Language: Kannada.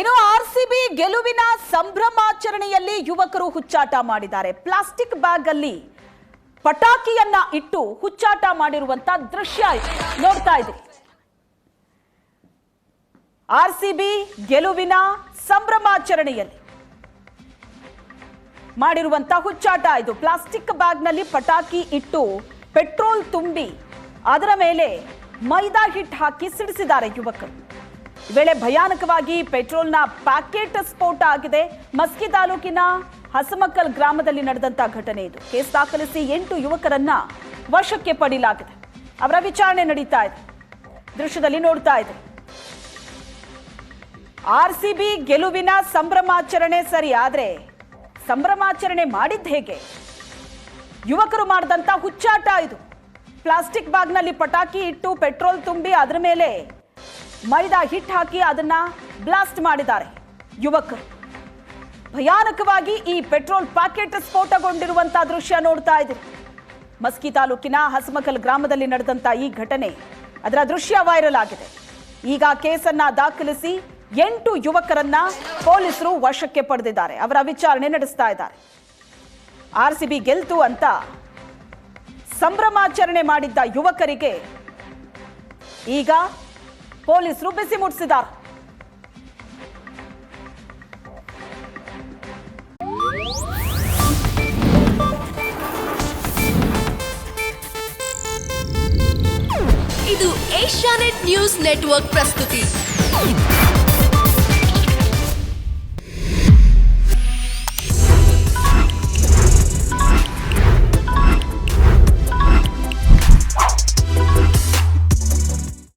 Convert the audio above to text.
ಇನ್ನು ಆರ್ಸಿಬಿ ಗೆಲುವಿನ ಸಂಭ್ರಮಾಚರಣೆಯಲ್ಲಿ ಯುವಕರು ಹುಚ್ಚಾಟ ಮಾಡಿದ್ದಾರೆ. ಪ್ಲಾಸ್ಟಿಕ್ ಬ್ಯಾಗ್ ಅಲ್ಲಿ ಪಟಾಕಿಯನ್ನ ಇಟ್ಟು ಹುಚ್ಚಾಟ ಮಾಡಿರುವಂತ ದೃಶ್ಯ ಇದು. ನೋಡ್ತಾ ಇದ್ರಿ. ಆರ್ಸಿಬಿ ಗೆಲುವಿನ ಸಂಭ್ರಮಾಚರಣೆಯಲ್ಲಿ ಮಾಡಿರುವಂತ ಹುಚ್ಚಾಟ ಇದು. ಪ್ಲಾಸ್ಟಿಕ್ ಬ್ಯಾಗ್ನಲ್ಲಿ ಪಟಾಕಿ ಇಟ್ಟು ಪೆಟ್ರೋಲ್ ತುಂಬಿ ಅದರ ಮೇಲೆ ಮೈದಾ ಹಿಟ್ ಹಾಕಿ ಸಿಡಿಸಿದ್ದಾರೆ ಯುವಕರು. ವೇಳೆ ಭಯಾನಕವಾಗಿ ಪೆಟ್ರೋಲ್ನ ಪ್ಯಾಕೆಟ್ ಸ್ಫೋಟ ಆಗಿದೆ. ಮಸ್ಕಿ ತಾಲೂಕಿನ ಹಸಮಕ್ಕಲ್ ಗ್ರಾಮದಲ್ಲಿ ನಡೆದಂತ ಘಟನೆ ಇದು. ಕೇಸ್ ದಾಖಲಿಸಿ ಎಂಟು ಯುವಕರನ್ನ ವಶಕ್ಕೆ ಪಡೆಯಲಾಗಿದೆ ಅವರ ವಿಚಾರಣೆ ನಡೀತಾ ಇದೆ. ದೃಶ್ಯದಲ್ಲಿ ನೋಡ್ತಾ ಇದೆ ಆರ್ಸಿಬಿ ಗೆಲುವಿನ ಸಂಭ್ರಮಾಚರಣೆ ಸರಿ, ಆದ್ರೆ ಸಂಭ್ರಮಾಚರಣೆ ಮಾಡಿದ್ದು ಹೇಗೆ? ಯುವಕರು ಮಾಡಿದಂತ ಹುಚ್ಚಾಟ ಇದು. ಪ್ಲಾಸ್ಟಿಕ್ ಬ್ಯಾಗ್ನಲ್ಲಿ ಪಟಾಕಿ ಇಟ್ಟು ಪೆಟ್ರೋಲ್ ತುಂಬಿ ಅದರ ಮೇಲೆ ಮೈದಾ ಹಿಟ್ ಹಾಕಿ ಅದನ್ನ ಬ್ಲಾಸ್ಟ್ ಮಾಡಿದ್ದಾರೆ. ಯುವಕರು ಭಯಾನಕವಾಗಿ ಈ ಪೆಟ್ರೋಲ್ ಪ್ಯಾಕೆಟ್ ಸ್ಫೋಟಗೊಂಡಿರುವಂತಹ ದೃಶ್ಯ ನೋಡ್ತಾ ಇದ್ದೀರಿ. ಮಸ್ಕಿ ತಾಲೂಕಿನ ಹಸಮಕಲ್ ಗ್ರಾಮದಲ್ಲಿ ನಡೆದಂತ ಈ ಘಟನೆ ಅದರ ದೃಶ್ಯ ವೈರಲ್ ಆಗಿದೆ. ಈಗ ಕೇಸನ್ನ ದಾಖಲಿಸಿ ಎಂಟು ಯುವಕರನ್ನ ಪೊಲೀಸರು ವಶಕ್ಕೆ ಪಡೆದಿದ್ದಾರೆ. ಅವರ ವಿಚಾರಣೆ ನಡೆಸ್ತಾ ಇದ್ದಾರೆ. ಆರ್ ಸಿ ಬಿ ಗೆಲ್ತು ಅಂತ ಸಂಭ್ರಮಾಚರಣೆ ಮಾಡಿದ್ದ ಯುವಕರಿಗೆ ಈಗ ಪೊಲೀಸರು ಬಿಸಿ ಮುಟ್ಟಿಸಿದ್ದಾರೆ ಇದು ಏಷ್ಯಾನೆಟ್ ನ್ಯೂಸ್ ನೆಟ್ವರ್ಕ್ ಪ್ರಸ್ತುತಿ.